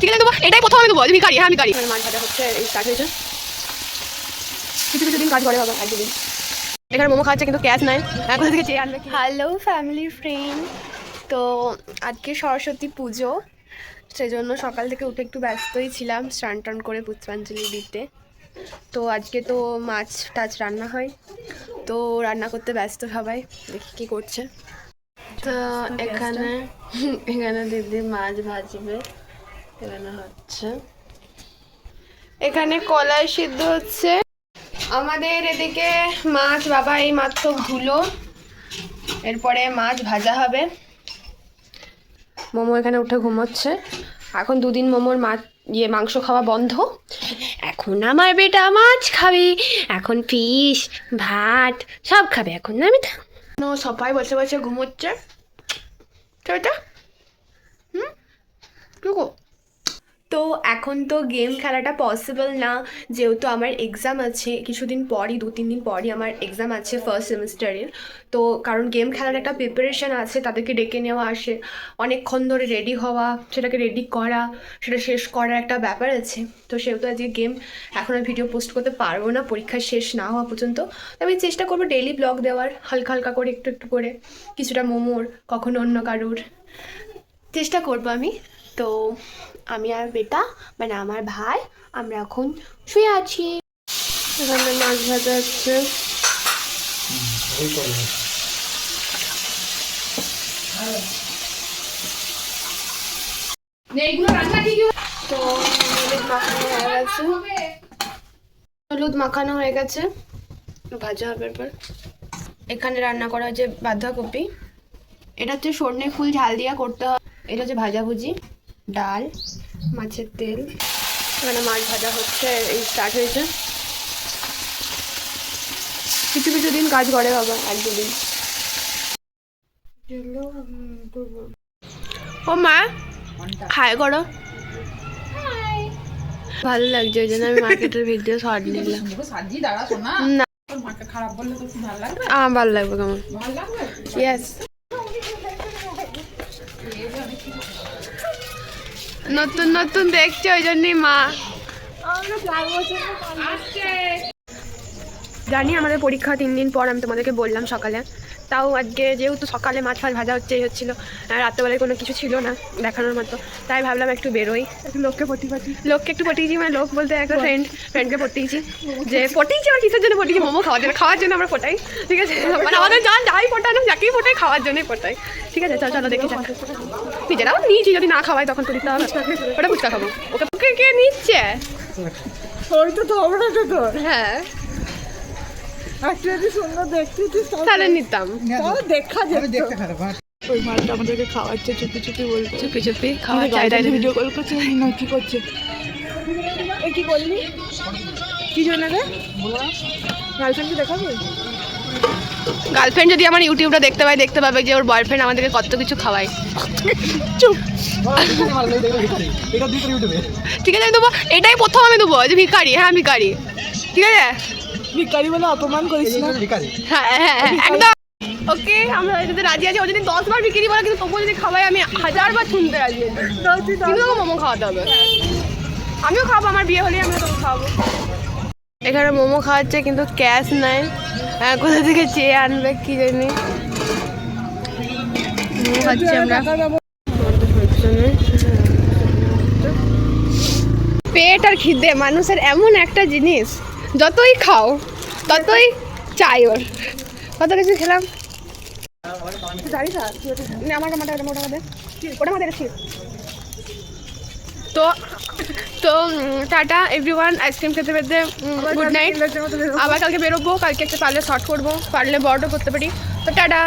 ঠিক আছে দেবো। এটাই প্রথম আমি দেবো যে ভিকারি হ্যাঁ ভিকারি মাছ ভাজা হচ্ছে এই স্টার্ট হয়েছে। কিছু কিছু দিন কাজ করে বাবা এক দুদিন। এখানে মোমো খাচ্ছে কিন্তু ক্যাশ নাই। এখন থেকে চেয়ে আনবে হ্যালো ফ্যামিলি ফ্রেন্ড তো আজকে সরস্বতী পুজো সেই জন্য সকাল থেকে উঠে একটু ব্যস্তই ছিলাম স্নান টান করে পুষ্পাঞ্জলি দিতে। তো আজকে তো মাছ টাছ রান্না হয় তো রান্না করতে ব্যস্ত সবাই দেখি কি করছে। তো এখানে এখানে দিদি মাছ ভাজবে। এখানে হচ্ছে। এখানে কলাই সিদ্ধ হচ্ছে। আমাদের এদিকে মাছ বাবা এই মাত্র ধুলো। এরপরে মাছ ভাজা হবে। মোমো এখানে উঠে ঘুমোচ্ছে। এখন দুদিন মোমোর মাছ ইয়ে মাংস খাওয়া বন্ধ। এখন আমার বেটা মাছ খাবে। এখন ফিশ, ভাত সব খাবে। এখন না বেটা সবাই বসে বসে ঘুমোচ্ছে। তো এটা হুম টুকু তো এখন তো গেম খেলাটা পসিবল না। যেহেতু আমার এক্সাম আছে, কিছুদিন পরই, দু, তিন দিন পরই আমার এক্সাম আছে ফার্স্ট সেমিস্টারের তো কারণ গেম খেলার একটা প্রিপারেশন আছে, তাদেরকে ডেকে নেওয়া আসে। অনেকক্ষণ ধরে রেডি হওয়া, সেটাকে রেডি করা, সেটা শেষ করার একটা ব্যাপার আছে। তো সেহেতু আজকে গেম এখন আর ভিডিও পোস্ট করতে পারব না, পরীক্ষা শেষ না হওয়া পর্যন্ত। তো আমি চেষ্টা করব ডেইলি ব্লগ দেওয়ার, হালকা হালকা করে, একটু একটু করে। কিছুটা মোমোর, কখনো অন্য কারুর। চেষ্টা করব আমি। তো আমি আর বেটা মানে আমার ভাই আমরা এখন শুয়ে আছি। এখানে মাছ ভাজা হচ্ছে। তো হলুদ মাখানো হয়ে গেছে। হয়ে ভাজা হবে এরপর এখানে রান্না করা হচ্ছে বাঁধাকপি। এটা হচ্ছে সর্ষে ফুল ঝাল দিয়া করতে হয়। এটা হচ্ছে ভাজাভুজি। ডাল মাছের তেল। এখানে মাছ ভাজা হচ্ছে এই স্টার্ট হয়েছে। কিছু কিছু দিন কাজ করে বাবা এক দুদিন। ও মা হাই করো। ভালো লাগছে ওই জন্য আমি মার্কেটের ভিডিও শর্ট নিলাম না। আমার ভালো লাগবে কেমন? ইয়েস নতুন নতুন দেখছে, ওই জন্যই মা। জানি আমাদের পরীক্ষা তিন দিন পর, আমি তোমাদেরকে বললাম সকালে। তাও আজকে যেহেতু সকালে মাছ ফাছ ভাজা হচ্ছে এই হচ্ছিল। রাত্রেবেলায় কোনো কিছু ছিল না দেখানোর মতো। তাই ভাবলাম একটু বেরোই। লোককে পটিয়েছি লোককে একটু পটিয়েছি মানে লোক বলতে একটা ফ্রেন্ড ফ্রেন্ডকে পটিয়েছি যে পটিয়েছি আমার কিসের জন্য পটিয়েছি মোমো খাওয়ার জন্য খাওয়ার জন্য আমরা পটাই ঠিক আছে? মানে আমাদের যান যাই পটানো যাকেই পটাই খাওয়ার জন্যই পটাই ঠিক আছে? চল চলো দেখি চল নিজেরাও নিয়েছি যদি না খাওয়াই তখন তো দিতে হবে। ওটা ফুচকা খাব। ওকে কে নিচ্ছে? তোর তো তো। হ্যাঁ। যদি সুন্দর দেখতে তুই তাহলে নিতাম। তাহলে দেখা যেত ওই মালটা আমাদেরকে খাওয়াচ্ছে চুপি চুপি বলছে। চুপি চুপি খাওয়া চাই তাই ভিডিও কল করছে না কি করছে। এ কি করলি কি জন্য রে? গার্লফ্রেন্ডকে দেখাবে? গার্লফ্রেন্ড যদি আমার ইউটিউবটা দেখতে পায় দেখতে পাবে যে ওর বয়ফ্রেন্ড আমাদেরকে কত কিছু খাওয়ায়। চুপ। ঠিক আছে আমি দেবো। এটাই প্রথম আমি দেবো যে ভিকারি হ্যাঁ ভিকারি ঠিক আছে? ভিকারি বলে অপমান করিস না। হ্যাঁ হ্যাঁ হ্যাঁ একদম। ওকে আমরা এটাতে রাজি আছি। ও যদি দশ বার বিক্রি বলে কিন্তু তবুও যদি খাওয়াই আমি হাজার বার শুনতে রাজি আছি। কিন্তু তোকে মোমো খাওয়াতে হবে। আমিও খাব আমার বিয়ে হলেই আমিও তোকে খাওয়াবো। এখানে মোমো খাওয়াচ্ছে কিন্তু ক্যাশ নাই। হ্যাঁ, কোথা থেকে চেয়ে আনবে কি জানি। মোমো খাচ্ছি আমরা। পেট আর খিদে মানুষের এমন একটা জিনিস। যতই খাও ততই চাই ওর। কত কিছু খেলাম? আমার তো তো টাটা এভরিওয়ান আইসক্রিম খেতে পেতে গুড নাইট আবার কালকে বেরোবো কালকে একটা পারলে শর্ট করব পারলে বড়ও করতে পারি। তো টাটা।